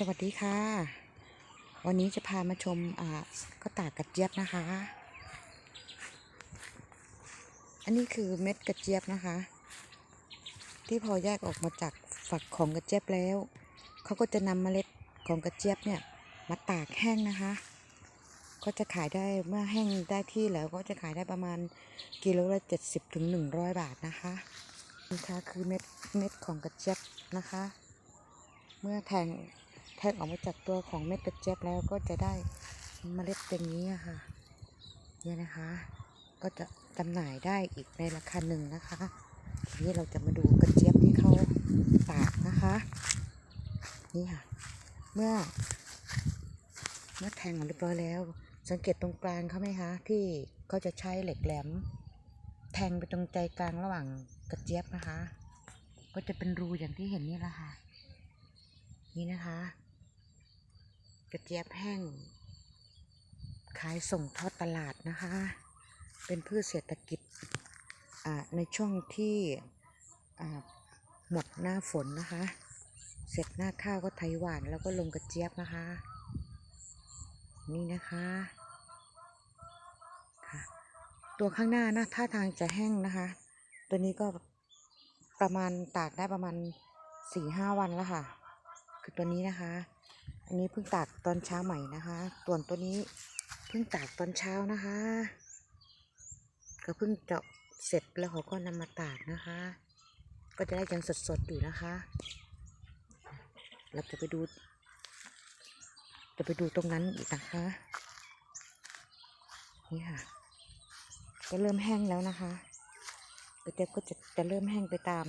สวัสดีค่ะ วันนี้จะพามาชมอ่าข้าวตากกระเจี๊ยบนะคะ อันนี้คือเม็ดกระเจี๊ยบนะคะ ที่พอแยกออกมาจากฝักของกระเจี๊ยบแล้ว เขาก็จะนำเมล็ดของกระเจี๊ยบเนี่ยมาตากแห้งนะคะ ก็จะขายได้เมื่อแห้งได้ที่แล้วก็จะขายได้ประมาณกิโลละเจ็ดสิบถึงหนึ่งร้อยบาทนะคะนี่ค่ะคือเม็ดเม็ดของกระเจี๊ยบนะคะ เมื่อแทง แทงออกมาจากตัวของเม็ดกระเจี๊ยบแล้วก็จะได้เมล็ดอย่างนี้ค่ะเนี่ยนะคะ ก็จะจำหน่ายได้อีกในราคาหนึ่งนะคะทีนี้เราจะมาดูกระเจี๊ยบที่เขาตากนะคะ นี่ค่ะ เมื่อ เมื่อแทงเรียบร้อยแล้ว สังเกตตรงกลางเขาไหมคะ ที่เขาจะใช้เหล็กแหลม แทงไปตรงใจกลางระหว่างกระเจี๊ยบนะคะ ก็จะเป็นรูอย่างที่เห็นนี่แหละค่ะ นี่นะคะ ระเจี๊ยบแห้ง ขายส่งทอดตลาดนะคะ เป็นพืชเศรษฐกิจในช่วงที่หมดหน้าฝนนะคะ เสร็จหน้าข้าวก็ไถหวานแล้วก็ลงกระเจี๊ยบนะคะ นี่นะคะค่ะตัวข้างหน้านะท่าทางจะแห้งนะคะ ตัวนี้ก็ประมาณตากได้ประมาณสี่ห้าวันแล้วค่ะ คือตัวนี้นะคะ อันนี้เพิ่งตากตอนเช้าใหม่นะคะส่วนตัวนี้เพิ่งตากตอนเช้านะคะก็เพิ่งเจาะเสร็จแล้วเขาก็นำมาตากนะคะ ก็จะได้ยังสดๆอยู่นะคะ เราจะไปดู จะไปดูตรงนั้นอีกนะคะนี่ค่ะก็เริ่มแห้งแล้วนะคะกระเจี๊ยก็จะจะเริ่มแห้งไปตาม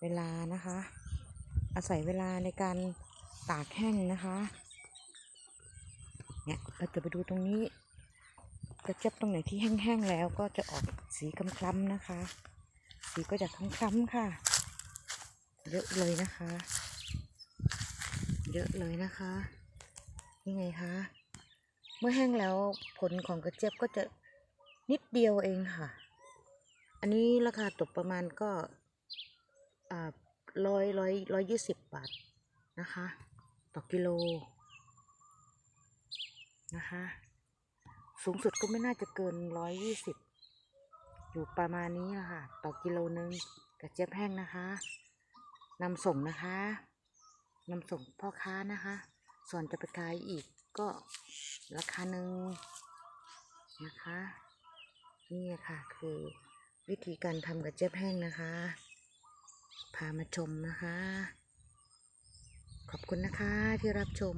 เวลานะคะ อาศัยเวลาในการตากแห้งนะคะ เนี่ยเราจะไปดูตรงนี้กระเจี๊ยบตรงไหนที่แห้งๆแล้วก็จะออกสีคล้ำๆนะคะ สีก็จะคล้ำๆค่ะ เยอะเลยนะคะ เยอะเลยนะคะนี่ไงคะเมื่อแห้งแล้วผลของกระเจี๊ยบก็จะนิดเดียวเองค่ะ อันนี้ราคาตกประมาณก็อ่า ร้อยร้อยร้อยยี่สิบบาทนะคะ ต่อกิโลนะคะ สูงสุดก็ไม่น่าจะเกินร้อยยี่สิบอยู่ประมาณนี้ละค่ะต่อกิโลนึงกระเจี๊ยบแห้งนะคะนำส่งนะคะนำส่งพ่อค้านะคะ ส่วนจะไปขายอีกก็ราคาหนึ่งนะคะ นี่ค่ะคือวิธีการทำกระเจี๊ยบแห้งนะคะ พามาชมนะคะ ขอบคุณนะคะที่รับชม